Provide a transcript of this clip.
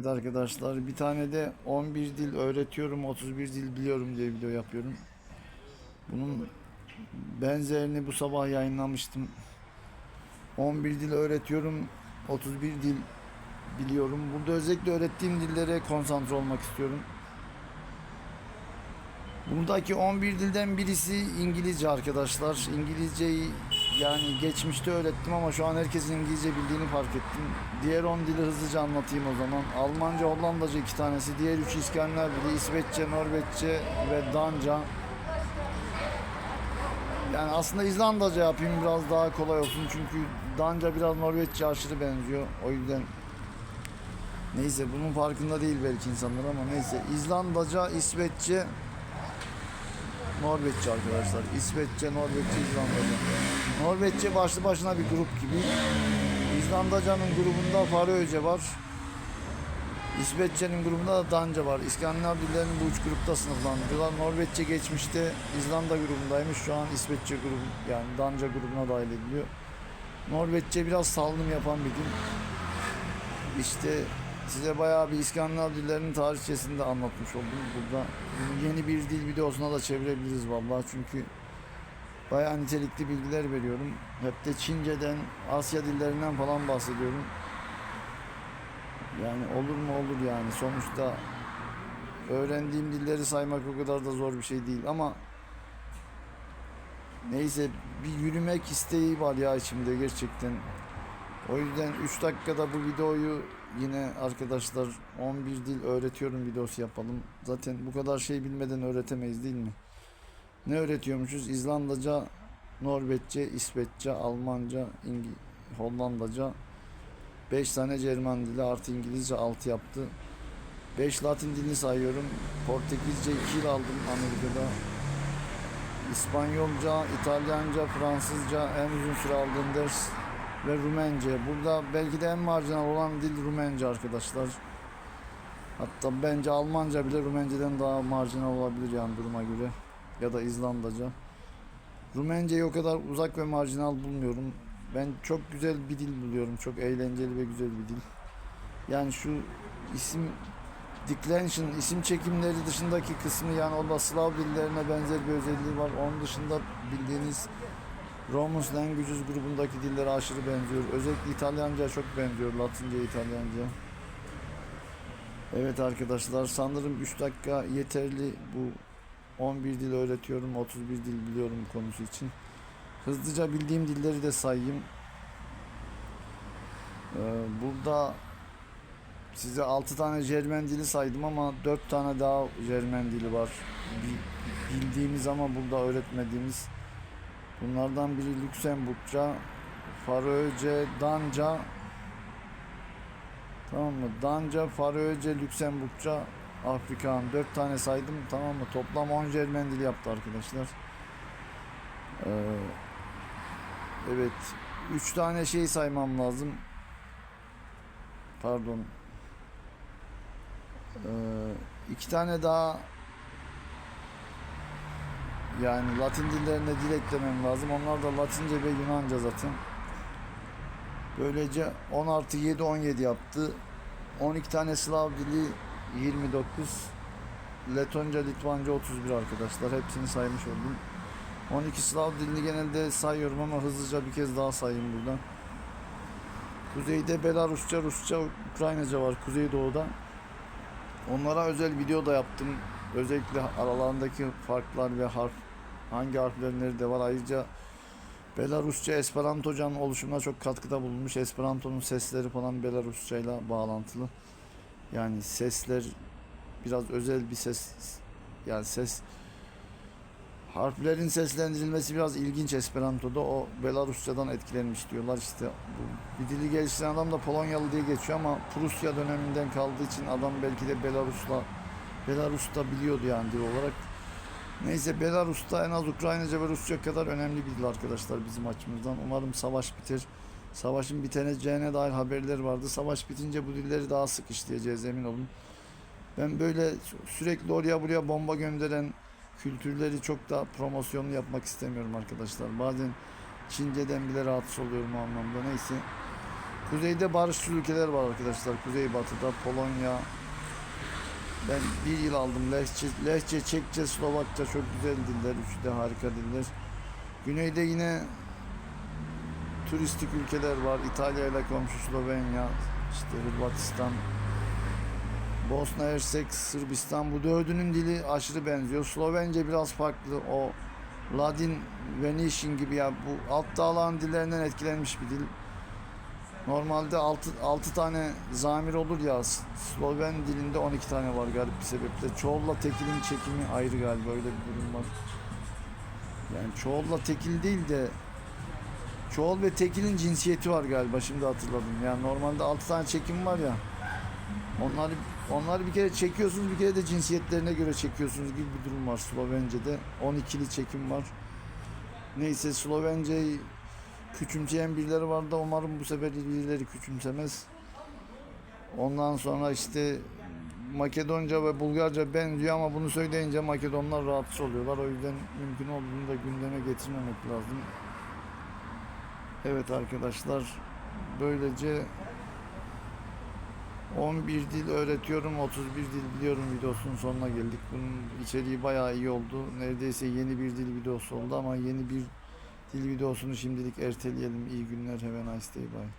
Evet arkadaşlar bir tane de 11 dil öğretiyorum 31 dil biliyorum diye video yapıyorum. Bunun benzerini bu sabah yayınlamıştım. 11 dil öğretiyorum 31 dil biliyorum. Burada özellikle öğrettiğim dillere konsantre olmak istiyorum. Buradaki 11 dilden birisi İngilizce arkadaşlar. İngilizceyi yani geçmişte öğrettim ama şu an herkesin İngilizce bildiğini fark ettim. Diğer 10 dili hızlıca anlatayım o zaman. Almanca, Hollandaca iki tanesi. Diğer üçü İskandinav dili, İsveççe, Norveççe ve Danca. Yani aslında İzlandaca yapayım biraz daha kolay olsun çünkü Danca biraz Norveççe aşırı benziyor. O yüzden neyse bunun farkında değil belki insanlar ama neyse İzlandaca, İsveççe, Norveççe arkadaşlar. İsveççe, Norveççe, İzlandaca. Norveççe başlı başına bir grup gibi. İzlandaca'nın grubunda Faroece var. İsveççe'nin grubunda da Danca var. İskandinav dillerinin bu üç grupta sınıflandırıyorlar. Norveççe geçmişte İzlanda grubundaymış. Şu an İsveççe grubu yani Danca grubuna dahil ediliyor. Norveççe biraz salınım yapan bir dil. İşte size bayağı bir İskandinav dillerinin tarihçesini de anlatmış oldum burada. Yeni bir dil videosuna da çevirebiliriz vallahi çünkü bayağı nitelikli bilgiler veriyorum. Hep de Çince'den, Asya dillerinden falan bahsediyorum. Yani olur mu olur yani sonuçta öğrendiğim dilleri saymak o kadar da zor bir şey değil ama neyse bir yürümek isteği var ya içimde gerçekten. O yüzden 3 dakikada bu videoyu yine arkadaşlar 11 dil öğretiyorum videosu yapalım. Zaten bu kadar şey bilmeden öğretemeyiz değil mi? Ne öğretiyormuşuz? İzlandaca, Norveççe, İsveççe, Almanca, İngi Hollandaca, 5 tane Cerman dili artı İngilizce 6 yaptı. 5 Latin dilini sayıyorum. Portekizce 2 yıl aldım Amerika'da. İspanyolca, İtalyanca, Fransızca en uzun süre aldığım ders ve Rumence. Burada belki de en marjinal olan dil Rumence arkadaşlar. Hatta bence Almanca bile Rumence'den daha marjinal olabilir yani duruma göre. Ya da İzlandaca. Rumence'yi o kadar uzak ve marjinal bulmuyorum. Ben çok güzel bir dil buluyorum. Çok eğlenceli ve güzel bir dil. Yani şu isim declension, isim çekimleri dışındaki kısmı yani o da Slav dillerine benzer bir özelliği var. Onun dışında bildiğiniz Romance Languages grubundaki dillere aşırı benziyor. Özellikle İtalyanca çok benziyor. Latince, İtalyanca. Evet arkadaşlar sanırım 3 dakika yeterli bu 11 dil öğretiyorum. 31 dil biliyorum konusu için. Hızlıca bildiğim dilleri de sayayım. Ee, burada size 6 tane Jermen dili saydım ama 4 tane daha Jermen dili var. Bi- Bildiğimiz ama burada öğretmediğimiz. Bunlardan biri Lüksemburgça, Faroece, Danca. Tamam mı? Danca, Faroece, Lüksemburgça, Afrikan. 4 tane saydım tamam mı? Toplam 10 Jermen dili yaptı arkadaşlar. Ee, evet. 3 tane şey saymam lazım. Pardon. Ee, iki tane daha yani Latin dillerine dil lazım. Onlar da Latince ve Yunanca zaten. Böylece 10 artı 7 17 yaptı. 12 tane Slav dili 29. Letonca, Litvanca 31 arkadaşlar. Hepsini saymış oldum. 12 Slav dilini genelde sayıyorum ama hızlıca bir kez daha sayayım burada. Kuzeyde Belarusça, Rusça, Ukraynaca var Kuzeydoğu'da. Onlara özel video da yaptım. Özellikle aralarındaki farklar ve harf hangi harflerin nerede var. Ayrıca Belarusça Esperantocanın oluşumuna çok katkıda bulunmuş. Esperanto'nun sesleri falan Belarusça ile bağlantılı. Yani sesler biraz özel bir ses yani ses harflerin seslendirilmesi biraz ilginç Esperanto'da. O Belarusçadan etkilenmiş diyorlar. İşte bu bir dili geliştiren adam da Polonyalı diye geçiyor ama Prusya döneminden kaldığı için adam belki de Belarus'la Belarus'ta biliyordu yani dil olarak. Neyse Belarus'ta en az Ukraynaca ve Rusça kadar önemli bir dil arkadaşlar bizim açımızdan. Umarım savaş biter. Savaşın biteceğine dair haberler vardı. Savaş bitince bu dilleri daha sık işleyeceğiz emin olun. Ben böyle sürekli oraya buraya bomba gönderen kültürleri çok da promosyonlu yapmak istemiyorum arkadaşlar. Bazen Çince'den bile rahatsız oluyorum o anlamda. Neyse. Kuzeyde barışçıl ülkeler var arkadaşlar. Kuzeybatıda Polonya. Ben bir yıl aldım. Lehçe, Lehçe, Çekçe, Slovakça çok güzel diller. Üçü de harika diller. Güneyde yine turistik ülkeler var. İtalya ile komşu Slovenya, işte Hırvatistan, Bosna Hersek, Sırbistan. Bu dördünün dili aşırı benziyor. Slovence biraz farklı. O Ladin, Venetian gibi ya bu alt dağların dillerinden etkilenmiş bir dil. Normalde 6, 6 tane zamir olur ya Sloven dilinde 12 tane var garip bir sebeple. Çoğulla tekilin çekimi ayrı galiba öyle bir durum var. Yani çoğulla tekil değil de çoğul ve tekilin cinsiyeti var galiba şimdi hatırladım. Yani normalde 6 tane çekim var ya. Onları onları bir kere çekiyorsunuz bir kere de cinsiyetlerine göre çekiyorsunuz gibi bir durum var Slovence'de. 12'li çekim var. Neyse Slovence'yi küçümseyen birileri var da umarım bu sefer birileri küçümsemez. Ondan sonra işte Makedonca ve Bulgarca benziyor ama bunu söyleyince Makedonlar rahatsız oluyorlar. O yüzden mümkün olduğunda gündeme getirmemek lazım. Evet arkadaşlar böylece 11 dil öğretiyorum, 31 dil biliyorum videosunun sonuna geldik. Bunun içeriği bayağı iyi oldu. Neredeyse yeni bir dil videosu oldu ama yeni bir dil videosunu şimdilik erteleyelim. İyi günler, have a nice day, bye.